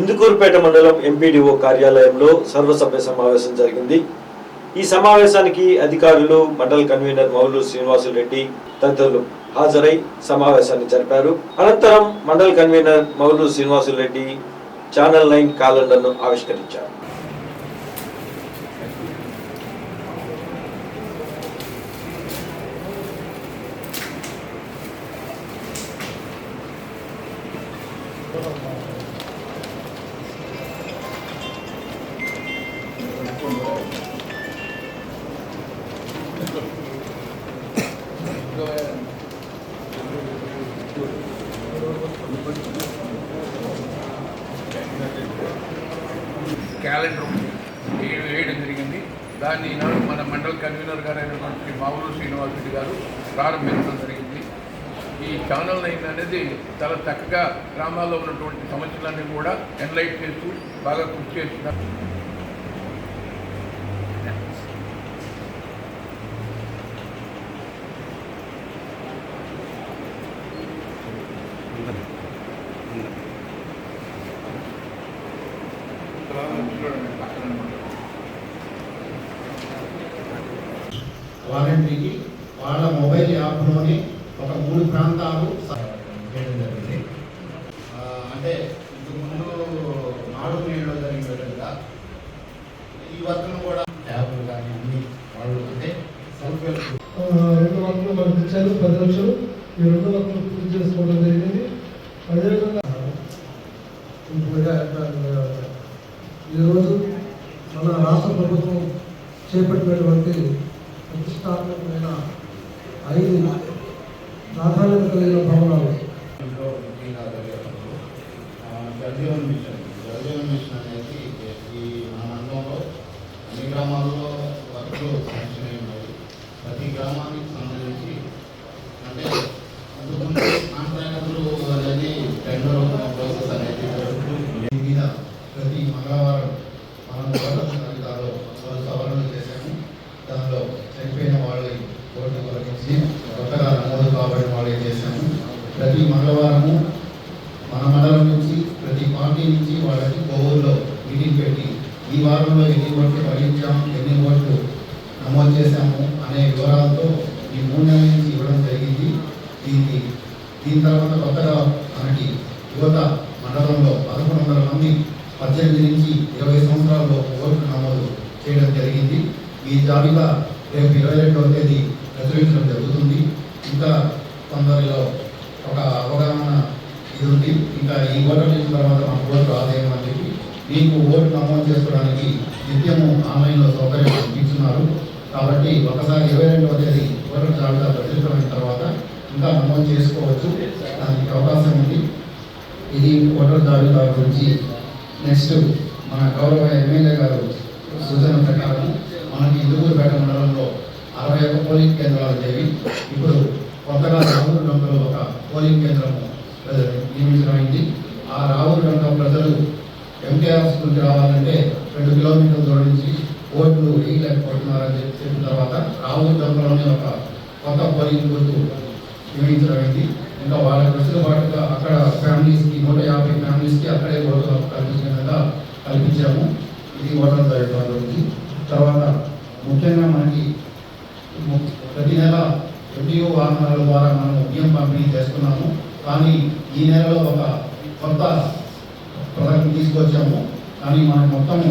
ఇందుకూరుపేట మండలం ఎంపీడీఓ కార్యాలయంలో సర్వసభ్య సమావేశం జరిగింది. ఈ సమావేశానికి అధికారులు మండల కన్వీనర్ మౌలు శ్రీనివాసులు రెడ్డి తదితరులు హాజరై సమావేశాన్ని జరిపారు. అనంతరం మండల convener Moulu Srinivasulu Reddy channel nine క్యాలెండర్ను ఆవిష్కరించారు. క్యాలెండర్ ఏడు వేయడం జరిగింది. దాన్ని ఈనాడు మన మండల కన్వీనర్ గారు అయినటువంటి మామూలు శ్రీనివాస్ రెడ్డి గారు ప్రారంభించడం జరిగింది. ఈ ఛానల్ నైన్ అనేది చాలా చక్కగా గ్రామాల్లో ఉన్నటువంటి సమస్యలన్నీ కూడా ఎన్లైట్ చేస్తూ బాగా కృషి చేస్తున్నారు. వాలంటీర్కి వాళ్ళ మొబైల్ యాప్లోనే ఒక మూడు ప్రాంతాలు చేయడం జరిగింది. అంటే ఇంతకుముందు నాడు నేడులో జరిగిన విధంగా ఈ వర్క్ను కూడా యాప్లు కానీ అన్ని వాళ్ళు అంటే సెల్ఫ్ రెండు వందలు మనకు ఇచ్చారు పది లక్షలు. ఈ రెండు వందలు పూర్తి చేసుకోవడం జరిగింది. అదేవిధంగా ఈరోజు మన రాష్ట్ర ప్రభుత్వం చేపట్టినటువంటి ప్రతిష్టాత్మకమైన ఐదు ప్రాధాన్యత కలిగిన భవనాలు. ఇంట్లో ముఖ్యంగా జరిగేటప్పుడు జలజీవన్ మిషన్. జలజీవన్ మిషన్ అనేది ఈ మన మండలంలో అన్ని గ్రామాల్లో వర్క్లు శాంక్షన్ అయి ఉన్నాయి ప్రతి గ్రామానికి సంబంధించి అంటే అంతకుముందు కాంట్రాక్టర్లు అనేది టెండర్ ప్రాసెస్ అనేది జరుగుతుంది దీని మీద ప్రతి మంగళవారం మనం అధికారులు పలు సవరణలు చేశాము. దానిలో చనిపోయిన వాళ్ళని ఓటు తొలగించి కొత్తగా నమోదు కాబడిన వాళ్ళని చేశాము. ప్రతి మంగళవారము మన మండలం నుంచి ప్రతి పార్టీ నుంచి వాళ్ళకి కోవూరులో మీటింగ్ పెట్టి ఈ వారంలో ఎన్ని ఓట్లు భరించాం ఎన్ని ఓట్లు నమోదు చేశాము అనే వివరాలతో ఈ మూడు నెలల నుంచి ఇవ్వడం జరిగింది. దీనికి దీని తర్వాత కొత్తగా మనకి యువత పద్దెనిమిది నుంచి ఇరవై సంవత్సరాల్లో ఓట్లు నమోదు చేయడం జరిగింది. ఈ జాబితా రేపు ఇరవై రెండవ తేదీ ప్రచురించడం జరుగుతుంది. ఇంకా కొందరిలో ఒక అవగాహన ఇది ఉంది. ఇంకా ఈ ఓటర్ చేసిన తర్వాత మాకు ఓటు ఆదాయం అని చెప్పి మీకు ఓటు నమోదు చేసుకోవడానికి నిత్యము ఆన్లైన్లో సౌకర్యం కల్పిస్తున్నారు కాబట్టి ఒకసారి ఇరవై రెండవ తేదీ ఓటర్ జాబితా ప్రచురితమైన తర్వాత ఇంకా నమోదు చేసుకోవచ్చు. దానికి అవకాశం ఉంది. ఇది ఓటర్ జాబితా గురించి నెక్స్ట్ మన గౌరవ ఎమ్మెల్యే గారు సూచన ప్రకారం మనకి ఇందుకూరుపేట మండలంలో అరవై ఒక పోలింగ్ కేంద్రాలు దేవి ఇప్పుడు కొత్తగా రావులు గంటలో ఒక పోలింగ్ కేంద్రము నియమించడమైంది ఆ రాహుల్ గంట ప్రజలు ఎంకేఆర్ స్కూల్కి రావాలంటే రెండు కిలోమీటర్ల దూరం నుంచి ఓట్లు వేయలేకపోతున్నారని చెప్పిన తర్వాత రాహుల్ గంటలోనే ఒక కొత్త పోలింగ్ బూత్ నియమించడమైంది ఇంకా వాళ్ళకి పాటుగా అక్కడ ఫ్యామిలీస్కి నూట యాభై ఫ్యామిలీస్కి అక్కడే ఓటు కల్పించిన విధంగా కల్పించాము. ఇది ఓటర్ జాబితా ఉంది. తర్వాత ముఖ్యంగా మనకి ప్రతి నెల ఎండిఓ వాహనాల ద్వారా మనం బియ్యం పంపిణీ చేస్తున్నాము. కానీ ఈ నెలలో ఒక కొత్త పథకం తీసుకొచ్చాము. కానీ మనం మొత్తము